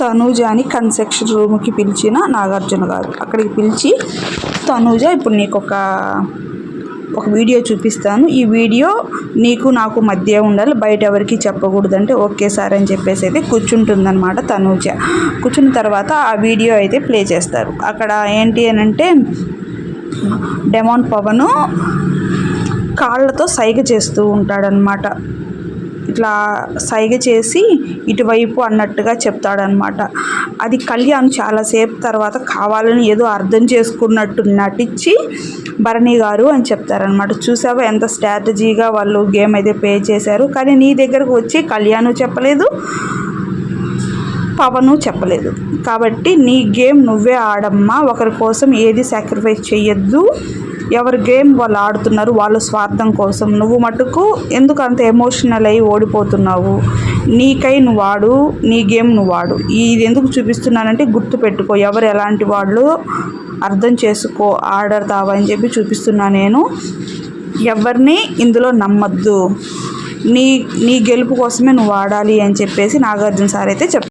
తనూజని construction రూమ్కి పిలిచిన నాగార్జున గారు. అక్కడికి పిలిచి తనూజ ఇప్పుడు నీకు ఒక ఒక వీడియో చూపిస్తాను. ఈ వీడియో నీకు నాకు మధ్య ఉండాలి. బయట ఎవరికి చెప్పకూడదు అంటే ఓకే సార్ అని చెప్పేసి అయితే కూర్చుంటుందన్నమాట తనూజ. కూర్చున్న తర్వాత ఆ వీడియో అయితే ప్లే చేస్తారు. అక్కడ ఏంటి అని అంటే డెమాన్ పవను కాళ్ళతో సైగ చేస్తూ ఉంటాడనమాట ఇట్లా సైగ చేసి ఇటువైపు అన్నట్టుగా చెప్తాడనమాట. అది కళ్యాణ్ చాలాసేపు తర్వాత కావాలని ఏదో అర్థం చేసుకున్నట్టు నటించి భరణి గారు అని చెప్తారనమాట. చూసావా ఎంత స్ట్రాటజీగా వాళ్ళు గేమ్ అయితే పే చేశారు. కానీ నీ దగ్గరకు వచ్చి కళ్యాణ్ చెప్పలేదు పవను చెప్పలేదు. కాబట్టి నీ గేమ్ నువ్వే ఆడమ్మా ఒకరి కోసం ఏది సాక్రిఫైస్ చేయొద్దు ఎవరి గేమ్ వాళ్ళు ఆడుతున్నారు వాళ్ళ స్వార్థం కోసం. నువ్వు మటుకు ఎందుకు అంత ఎమోషనల్ అయ్యి ఓడిపోతున్నావు? నీకై నువ్వు ఆడు నీ గేమ్ నువ్వు ఆడు. ఇది ఎందుకు చూపిస్తున్నానంటే గుర్తు పెట్టుకో. ఎవరు ఎలాంటి వాళ్ళు అర్థం చేసుకో ఆడతావా అని చెప్పి చూపిస్తున్నా నేను. ఎవరిని ఇందులో నమ్మద్దు. నీ నీ గెలుపు కోసమే నువ్వు ఆడాలి అని చెప్పేసి నాగార్జున సార్ అయితే చెప్